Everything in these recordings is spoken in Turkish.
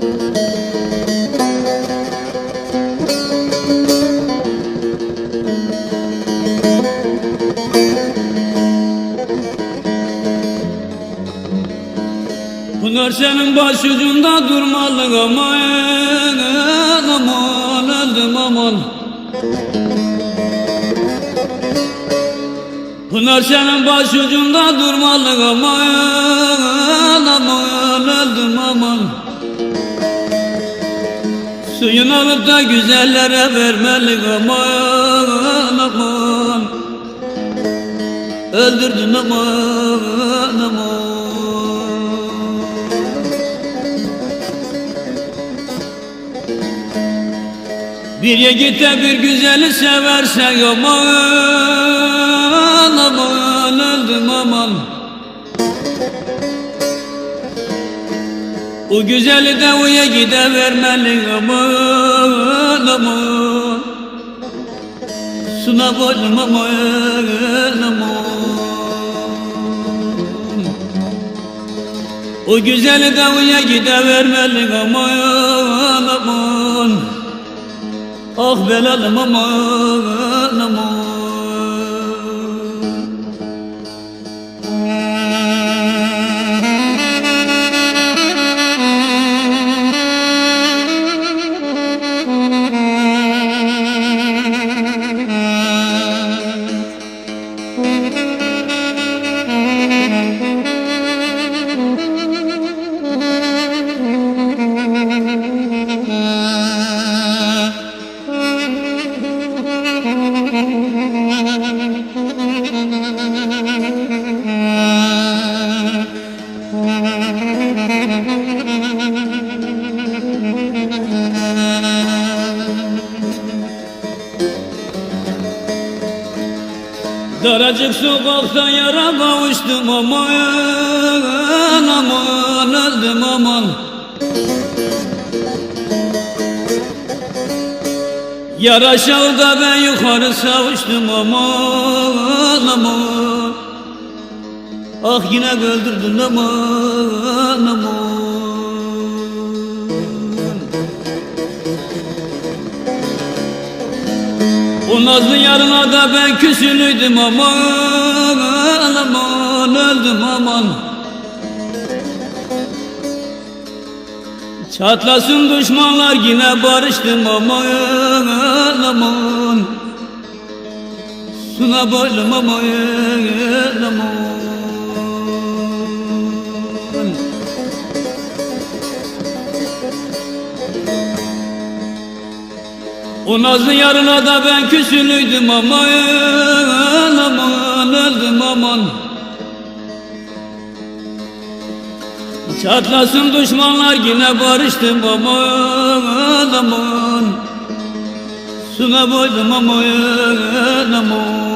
Pınar senin başucunda durmalı aman aman öldüm aman. Pınar senin başucunda durmalı aman aman öldüm aman Suyun alıp da güzellere vermeli aman aman. Öldürdün aman aman. Bir yiğite bir güzeli seversen aman aman. Öldüm aman O güzeli de uya gide vermeli aman aman Suna boynum aman O güzeli de uya gide vermeli aman aman Ah belalım aman Daracık sokakta yara kavuştum aman aman öldüm aman Yar aşağıda ben yukarı savuştum aman aman. Ah yine öldürdün aman aman. O nazlı yarına da ben küsülüydüm aman aman. Öldüm aman Çatlasın düşmanlar yine barıştım aman aman Suna boylum aman aman O nazlı yarına da ben küsülüydüm aman aman öldüm aman Çatlasın düşmanlar yine barıştım aman aman Suna boydum aman aman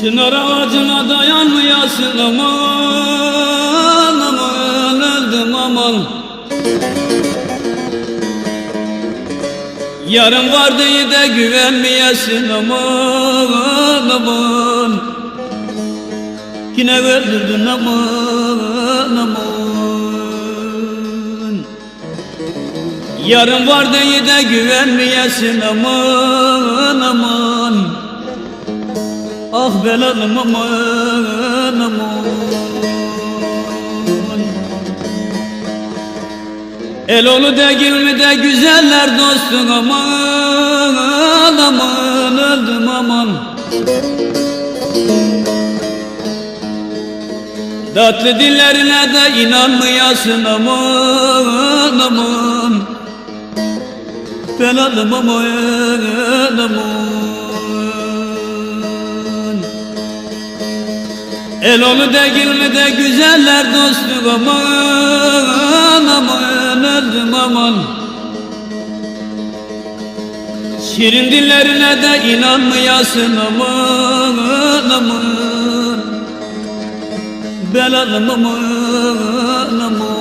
Çınar ağacına dayanmayasın aman aman öldüm aman. Yarın var diye de güvenmeyesin aman aman. Yine öldürdün aman aman. Yarın var diye de güvenmeyesin aman aman Ah belalım aman aman. El olu değil mi de güzeller dostum aman aman öldüm aman. Tatlı dillerine de inanmayasın aman aman. Belalım aman aman El onu değil mi de güzeller dostluk aman aman öldüm aman. Şirin dillerine de inanmayasın aman aman. Belalım aman aman